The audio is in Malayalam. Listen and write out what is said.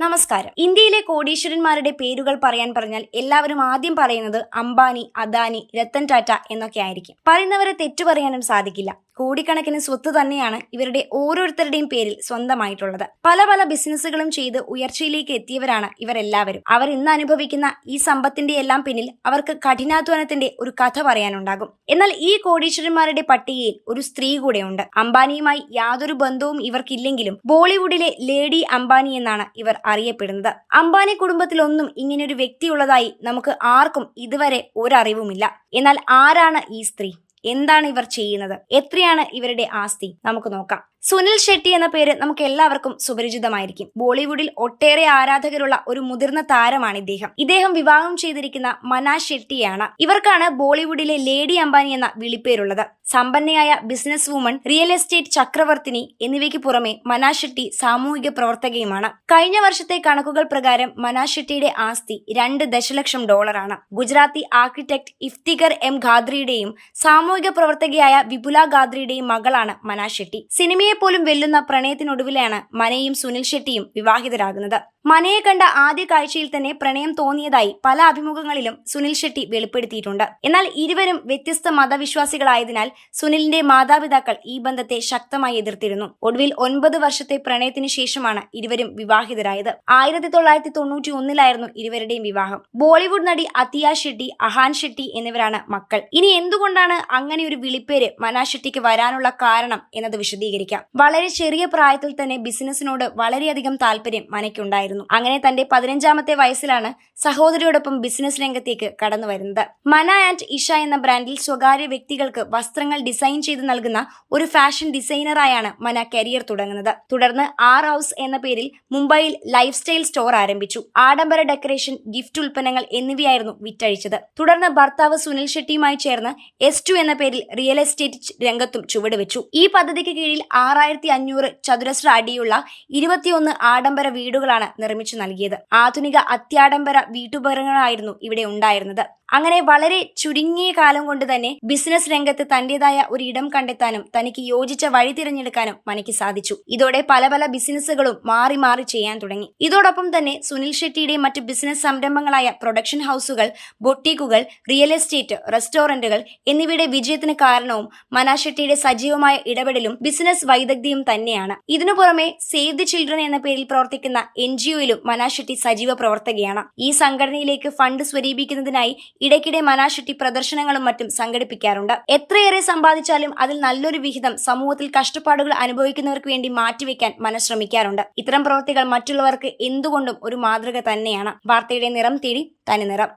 നമസ്കാരം. ഇന്ത്യയിലെ കോടീശ്വരന്മാരുടെ പേരുകൾ പറയാൻ പറഞ്ഞാൽ എല്ലാവരും ആദ്യം പറയുന്നത് അംബാനി അദാനി രത്തൻ ടാറ്റ എന്നൊക്കെ ആയിരിക്കും. പറയുന്നവരെ തെറ്റു പറയാനും സാധിക്കില്ല. കോടിക്കണക്കിന് സ്വത്ത് തന്നെയാണ് ഇവരുടെ ഓരോരുത്തരുടെയും പേരിൽ സ്വന്തമായിട്ടുള്ളത്. പല പല ബിസിനസ്സുകളും ചെയ്ത് ഉയർച്ചയിലേക്ക് എത്തിയവരാണ് ഇവരെല്ലാവരും. അവർ ഇന്ന് അനുഭവിക്കുന്ന ഈ സമ്പത്തിന്റെ എല്ലാം പിന്നിൽ അവർക്ക് കഠിനാധ്വാനത്തിന്റെ ഒരു കഥ പറയാനുണ്ടാകും. എന്നാൽ ഈ കോടീശ്വരന്മാരുടെ പട്ടികയിൽ ഒരു സ്ത്രീ കൂടെയുണ്ട് അംബാനിയുമായി യാതൊരു ബന്ധവും ഇവർക്കില്ലെങ്കിലും ബോളിവുഡിലെ ലേഡി അംബാനി എന്നാണ് ഇവർ അറിയപ്പെടുന്നത്. അംബാനി കുടുംബത്തിലൊന്നും ഇങ്ങനൊരു വ്യക്തിയുള്ളതായി നമുക്ക് ആർക്കും ഇതുവരെ ഒരറിവുമില്ല. എന്നാൽ ആരാണ് ഈ സ്ത്രീ? എന്താണ് ഇവർ ചെയ്യുന്നത്? എത്രയാണ് ഇവരുടെ ആസ്തി? നമുക്ക് നോക്കാം. സുനിൽ ഷെട്ടി എന്ന പേര് നമുക്ക് എല്ലാവർക്കും സുപരിചിതമായിരിക്കും. ബോളിവുഡിൽ ഒട്ടേറെ ആരാധകരുള്ള ഒരു മുതിർന്ന താരമാണ് ഇദ്ദേഹം. ഇദ്ദേഹം വിവാഹം ചെയ്തിരിക്കുന്ന മനാഷ് ഷെട്ടിയാണ്. ഇവർക്കാണ് ബോളിവുഡിലെ ലേഡി അംബാനി എന്ന വിളിപ്പേരുള്ളത്. സമ്പന്നയായ ബിസിനസ് വുമൺ റിയൽ എസ്റ്റേറ്റ് ചക്രവർത്തിനി എന്നിവയ്ക്ക് പുറമെ മനാഷ് ഷെട്ടി സാമൂഹിക പ്രവർത്തകയുമാണ്. കഴിഞ്ഞ വർഷത്തെ കണക്കുകൾ പ്രകാരം മനാഷ് ഷെട്ടിയുടെ ആസ്തി രണ്ട് ദശലക്ഷം ഡോളറാണ്. ഗുജറാത്തി ആർക്കിടെക്ട് ഇഫ്തിഗർ എം ഖാദ്രിയുടെയും സാമൂഹിക പ്രവർത്തകയായ വിപുല ഖാദ്രിയുടെയും മകളാണ് മനാഷ് ഷെട്ടി. സിനിമയെ പോലും വെല്ലുന്ന പ്രണയത്തിനൊടുവിലാണ് മനയും സുനിൽ ഷെട്ടിയും വിവാഹിതരാകുന്നത് മനയെ കണ്ട ആദ്യ കാഴ്ചയിൽ തന്നെ പ്രണയം തോന്നിയതായി പല അഭിമുഖങ്ങളിലും സുനിൽ ഷെട്ടി വെളിപ്പെടുത്തിയിട്ടുണ്ട്. എന്നാൽ ഇരുവരും വ്യത്യസ്ത മതവിശ്വാസികളായതിനാൽ സുനിലിന്റെ മാതാപിതാക്കൾ ഈ ബന്ധത്തെ ശക്തമായി എതിർത്തിരുന്നു. ഒടുവിൽ ഒൻപത് വർഷത്തെ പ്രണയത്തിന് ശേഷമാണ് ഇരുവരും വിവാഹിതരായത്. ആയിരത്തി തൊള്ളായിരത്തി തൊണ്ണൂറ്റി ഒന്നിലായിരുന്നു ഇരുവരുടെയും വിവാഹം. ബോളിവുഡ് നടി അതിയ ഷെട്ടി അഹാൻ ഷെട്ടി എന്നിവരാണ് മക്കൾ. ഇനി എന്തുകൊണ്ടാണ് അങ്ങനെ ഒരു വിളിപ്പേര് മനാ ഷെട്ടിക്ക് വരാനുള്ള കാരണം എന്നത് വിശദീകരിക്കാം. വളരെ ചെറിയ പ്രായത്തിൽ തന്നെ ബിസിനസിനോട് വളരെയധികം താല്പര്യം മനയ്ക്കുണ്ടായിരുന്നു. അങ്ങനെ തന്റെ പതിനഞ്ചാമത്തെ വയസ്സിലാണ് സഹോദരിയോടൊപ്പം ബിസിനസ് രംഗത്തേക്ക് കടന്നു വരുന്നത്. മന ആൻഡ് ഇഷ എന്ന ബ്രാൻഡിൽ സ്വകാര്യ വ്യക്തികൾക്ക് വസ്ത്രങ്ങൾ ഡിസൈൻ ചെയ്ത് നൽകുന്ന ഒരു ഫാഷൻ ഡിസൈനറായാണ് മന കരിയർ തുടങ്ങുന്നത്. തുടർന്ന് ആർ ഹൗസ് എന്ന പേരിൽ മുംബൈയിൽ ലൈഫ് സ്റ്റൈൽ സ്റ്റോർ ആരംഭിച്ചു. ആഡംബര ഡെക്കറേഷൻ ഗിഫ്റ്റ് ഉൽപ്പന്നങ്ങൾ എന്നിവയായിരുന്നു വിറ്റഴിച്ചത്. തുടർന്ന് ഭർത്താവ് സുനിൽ ഷെട്ടിയുമായി ചേർന്ന് എസ് ടു എന്ന പേരിൽ റിയൽ എസ്റ്റേറ്റ് രംഗത്തും ചുവടുവെച്ചു. ഈ പദ്ധതിക്ക് കീഴിൽ ആറായിരത്തി അഞ്ഞൂറ് ചതുരശ്ര അടിയുള്ള ഇരുപത്തിയൊന്ന് ആഡംബര വീടുകളാണ് നിർമ്മിച്ചു നൽകിയത്. ആധുനിക അത്യാഡംബര വീട്ടുപകരണങ്ങളായിരുന്നു ഇവിടെ ഉണ്ടായിരുന്നത്. അങ്ങനെ വളരെ ചുരുങ്ങിയ കാലം കൊണ്ട് തന്നെ ബിസിനസ് രംഗത്ത് തന്റേതായ ഒരു ഇടം കണ്ടെത്താനും തനിക്ക് യോജിച്ച വഴി തിരഞ്ഞെടുക്കാനും മനയ്ക്ക് സാധിച്ചു. ഇതോടെ പല പല ബിസിനസ്സുകളും മാറി മാറി ചെയ്യാൻ തുടങ്ങി. ഇതോടൊപ്പം തന്നെ സുനിൽ ഷെട്ടിയുടെ മറ്റ് ബിസിനസ് സംരംഭങ്ങളായ പ്രൊഡക്ഷൻ ഹൗസുകൾ ബൊട്ടീക്കുകൾ റിയൽ എസ്റ്റേറ്റ് റെസ്റ്റോറന്റുകൾ എന്നിവയുടെ വിജയത്തിന് കാരണവും മനാ ഷെട്ടിയുടെ സജീവമായ ഇടപെടലും ബിസിനസ് വൈദഗ്ധ്യവും തന്നെയാണ്. ഇതിനു പുറമെ സേവ് ദി ചിൽഡ്രൻ എന്ന പേരിൽ പ്രവർത്തിക്കുന്ന എൻ ജി ഒയിലും മനാ ഷെട്ടി സജീവ പ്രവർത്തകയാണ്. ഈ സംഘടനയിലേക്ക് ഫണ്ട് സ്വരൂപിക്കുന്നതിനായി ഇടയ്ക്കിടെ മനാശെട്ടി പ്രദർശനങ്ങളും മറ്റും സംഘടിപ്പിക്കാറുണ്ട്. എത്രയേറെ സമ്പാദിച്ചാലും അതിൽ നല്ലൊരു വിഹിതം സമൂഹത്തിൽ കഷ്ടപ്പാടുകൾ അനുഭവിക്കുന്നവർക്ക് വേണ്ടി മാറ്റിവെക്കാൻ മനഃശ്രമിക്കാറുണ്ട് ഇത്തരം പ്രവൃത്തികൾ മറ്റുള്ളവർക്ക് എന്തുകൊണ്ടും ഒരു മാതൃക തന്നെയാണ്. വാർത്തയുടെ നിറം തേടി തനി നിറം.